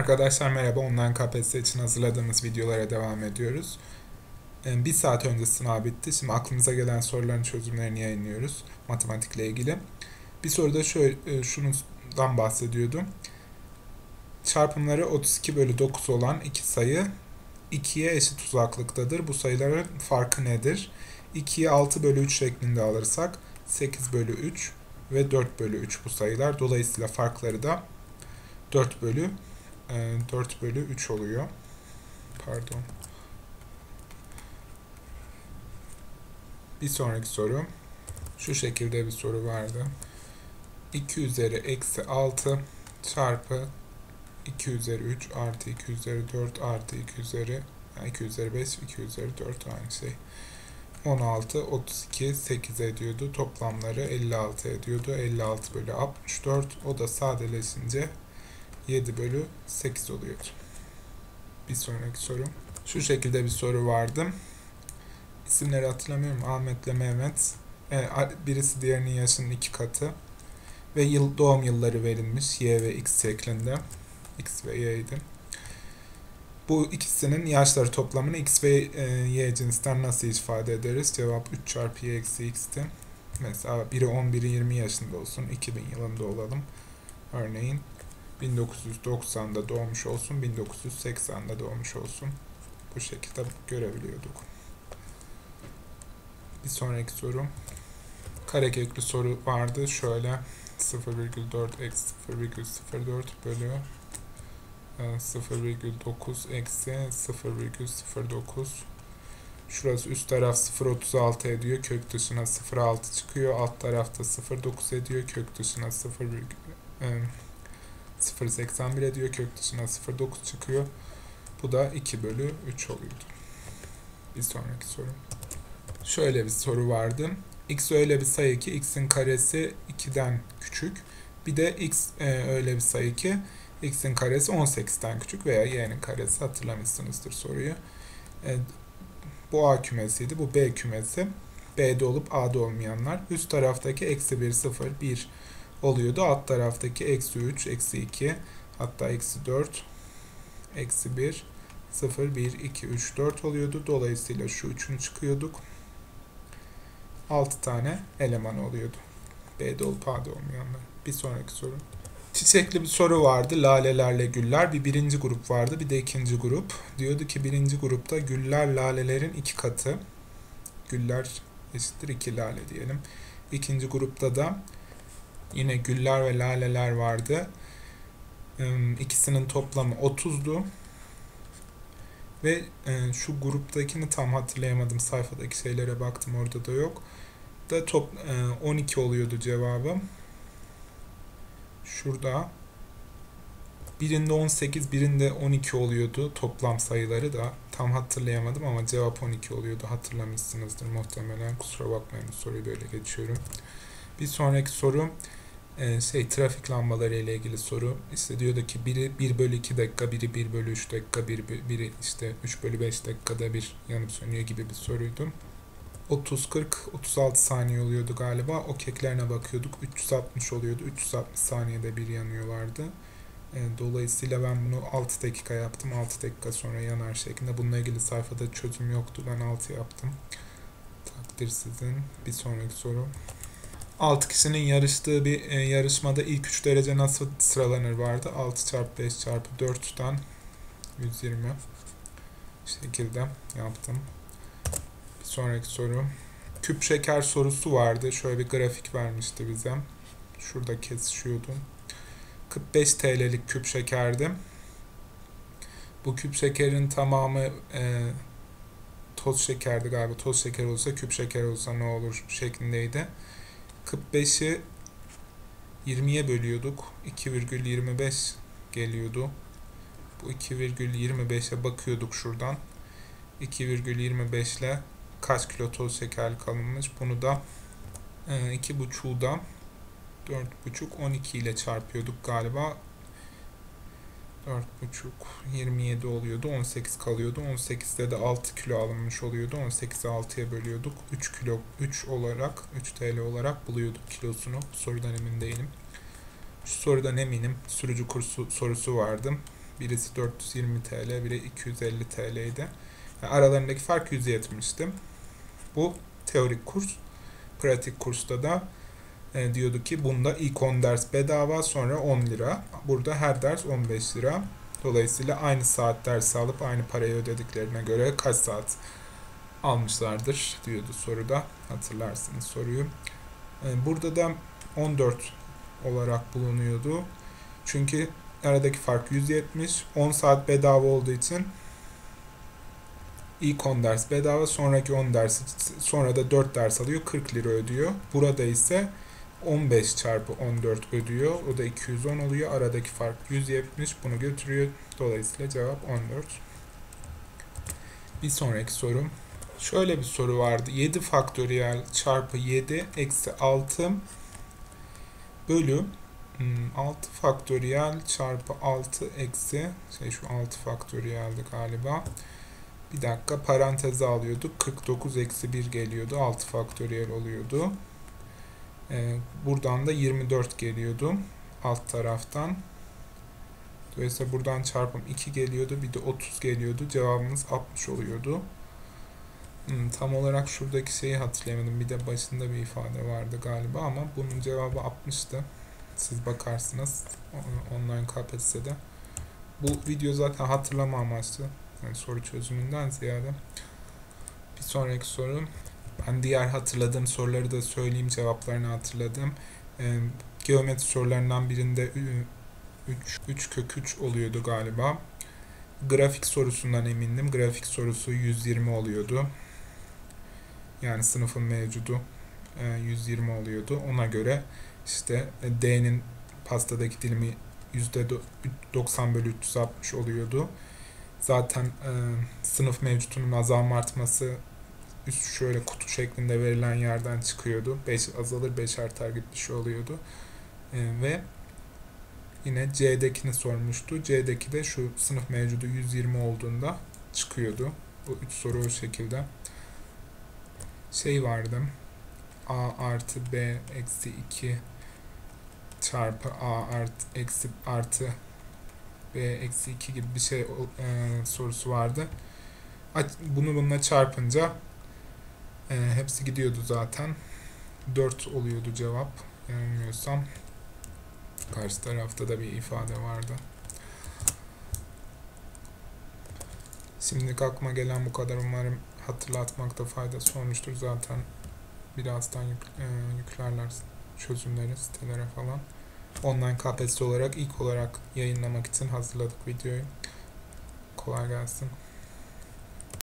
Arkadaşlar merhaba. Online KPSS için hazırladığımız videolara devam ediyoruz. Ee, Bir saat önce sınav bitti. Şimdi aklımıza gelen soruların çözümlerini yayınlıyoruz matematikle ilgili. Bir soruda şöyle, şundan bahsediyordum. Çarpımları 32 bölü 9 olan iki sayı 2'ye eşit uzaklıktadır. Bu sayıların farkı nedir? 2'yi 6 bölü 3 şeklinde alırsak 8 bölü 3 ve 4 bölü 3 bu sayılar. Dolayısıyla farkları da 4 bölü e, 4 bölü 3 oluyor. Pardon. Bir sonraki soru. Şu şekilde bir soru vardı. 2 üzeri eksi 6 çarpı 2 üzeri 3 artı 2 üzeri 4 artı 2 üzeri yani 2 üzeri 5 2 üzeri 4 aynı şey. 16, 32, 8 ediyordu. Toplamları 56 ediyordu. 56 bölü 64. O da sadeleşince 7 bölü 8 oluyordu. Bir sonraki soru. Şu şekilde bir soru vardı. İsimleri hatırlamıyorum. Ahmet'le Mehmet. E, birisi diğerinin yaşının iki katı. Ve yıl, doğum yılları verilmiş. Y ve X şeklinde. X ve Y'ydi. Bu ikisinin yaşları toplamını X ve e, Y cinsten nasıl ifade ederiz? Cevap 3 çarpı Y eksi X'ti. Mesela biri 10, biri 20 yaşında olsun. 2000 yılında olalım. Örneğin 1990'da doğmuş olsun, 1980'de doğmuş olsun. Bu şekilde görebiliyorduk. Bir sonraki soru. Kareköklü soru vardı. Şöyle 0,4 eksi 0,04 bölü 0,9 eksi 0,09 Şurası üst taraf 0,36 ediyor. Kök dışına 0,6 çıkıyor. Alt tarafta 0,9 ediyor. Kök dışına 0, 0.81 ediyor. Kök dışına 0.9 çıkıyor. Bu da 2 bölü 3 oluyordu. Bir sonraki soru. Şöyle bir soru vardı. X öyle bir sayı ki x'in karesi 2'den küçük. Bir de x e, öyle bir sayı ki x'in karesi 18'den küçük veya y'nin karesi hatırlamışsınızdır soruyu. E, bu A kümesiydi. Bu B kümesi. B'de olup A'da olmayanlar. Üst taraftaki eksi 1, 0, 1 oluyordu. Alt taraftaki eksi 3, eksi 2, hatta eksi 4, eksi 1, 0, 1, 2, 3, 4 oluyordu. Dolayısıyla şu üçünü çıkıyorduk. 6 tane eleman oluyordu. B'de olup A'da olmayanlar. Bir sonraki soru. Çiçekli bir soru vardı. Lalelerle güller. Bir birinci grup vardı. Bir de ikinci grup. Diyordu ki birinci grupta güller lalelerin iki katı. Güller eşittir iki lale diyelim. İkinci grupta da Yine güller ve laleler vardı. İkisinin toplamı 30'du. Ve şu gruptakini tam hatırlayamadım. Sayfadaki şeylere baktım orada da yok. Da top 12 oluyordu cevabım. Şurada birinde 18, birinde 12 oluyordu toplam sayıları da. Tam hatırlayamadım ama cevap 12 oluyordu. Hatırlamışsınızdır muhtemelen. Kusura bakmayın soruyu böyle geçiyorum. Bir sonraki soru e, şey trafik lambaları ile ilgili soru. İşte diyordu ki biri 1 bölü 2 dakika, biri 1 bölü 3 dakika, biri, biri işte 3 bölü 5 dakikada bir yanıp sönüyor gibi bir soruydu. 30-40, 36 saniye oluyordu galiba. O keklerine bakıyorduk. 360 oluyordu. 360 saniyede bir yanıyorlardı. E, dolayısıyla ben bunu 6 dakika yaptım. 6 dakika sonra yanar şeklinde. Bununla ilgili sayfada çözüm yoktu. Ben 6 yaptım. Takdir sizin. Bir sonraki soru. 6 kişinin yarıştığı bir e, yarışmada ilk 3 derece nasıl sıralanır vardı. 6 çarpı 5 çarpı 4'ten 120 şekilde yaptım. Bir sonraki soru. Küp şeker sorusu vardı. Şöyle bir grafik vermişti bize. Şurada kesişiyordu. 45 TL'lik küp şekerdi. Bu küp şekerin tamamı e, toz şekerdi galiba. Toz şeker olsa küp şeker olsa ne olur şeklindeydi. 45'i 20'ye bölüyorduk. 2,25 geliyordu. Bu 2,25'e bakıyorduk şuradan. 2,25 ile kaç kilo toz şeker kalınmış? Bunu da e, 2,5'u da 4,5 12 ile çarpıyorduk galiba. 4,5 27 oluyordu. 18 kalıyordu. 18'de de 6 kilo alınmış oluyordu. 18'i 6'ya bölüyorduk. 3 kilo 3 olarak 3 TL olarak buluyorduk kilosunu. Bu sorudan emin değilim. Şu sorudan eminim. Sürücü kursu sorusu vardı. Birisi 420 TL, biri 250 TL'ydi. Yani aralarındaki fark 170'ti. Bu teorik kurs. Pratik kursta da e, diyordu ki bunda ilk 10 ders bedava sonra 10 lira. Burada her ders 15 lira. Dolayısıyla aynı saat dersi alıp aynı parayı ödediklerine göre kaç saat almışlardır diyordu soruda. Hatırlarsınız soruyu. E, burada da 14 olarak bulunuyordu. Çünkü aradaki fark 170. 10 saat bedava olduğu için ilk 10 ders bedava, sonraki 10 ders sonra da 4 ders alıyor, 40 lira ödüyor. Burada ise 15 çarpı 14 ödüyor. O da 210 oluyor. Aradaki fark 170. Bunu götürüyor. Dolayısıyla cevap 14. Bir sonraki sorum. Şöyle bir soru vardı. 7 faktöriyel çarpı 7 eksi 6 bölü 6 faktöriyel çarpı 6 eksi şey şu 6 faktöriyeldi galiba. Bir dakika paranteze alıyorduk. 49 eksi 1 geliyordu. 6 faktöriyel oluyordu. Ee, buradan da 24 geliyordu. Alt taraftan. Dolayısıyla buradan çarpım 2 geliyordu. Bir de 30 geliyordu. Cevabımız 60 oluyordu. Hmm, tam olarak şuradaki şeyi hatırlayamadım. Bir de başında bir ifade vardı galiba ama bunun cevabı 60'tı. Siz bakarsınız online KPSS'de. Bu video zaten hatırlama amaçlı. Yani soru çözümünden ziyade. Bir sonraki soru. Ben diğer hatırladığım soruları da söyleyeyim. Cevaplarını hatırladım. Ee, geometri sorularından birinde 3, 3 kök 3 oluyordu galiba. Grafik sorusundan emindim. Grafik sorusu 120 oluyordu. Yani sınıfın mevcudu 120 oluyordu. Ona göre işte D'nin pastadaki dilimi %90 bölü 360 oluyordu. Zaten e, sınıf mevcutunun azalma artması üst şöyle kutu şeklinde verilen yerden çıkıyordu. 5 azalır 5 artar gibi bir şey oluyordu. E, ve yine C'dekini sormuştu. C'deki de şu sınıf mevcudu 120 olduğunda çıkıyordu. Bu üç soru o şekilde. Şey vardı. A artı B eksi 2 çarpı A artı eksi artı B eksi 2 gibi bir şey e, sorusu vardı. Bunu bununla çarpınca e, hepsi gidiyordu zaten. 4 oluyordu cevap. Yanılmıyorsam. Karşı tarafta da bir ifade vardı. Şimdi aklıma gelen bu kadar. Umarım hatırlatmakta faydası olmuştur. Zaten birazdan yük, e, yüklerler çözümleri sitelere falan. Online KPSS olarak ilk olarak yayınlamak için hazırladık videoyu. Kolay gelsin.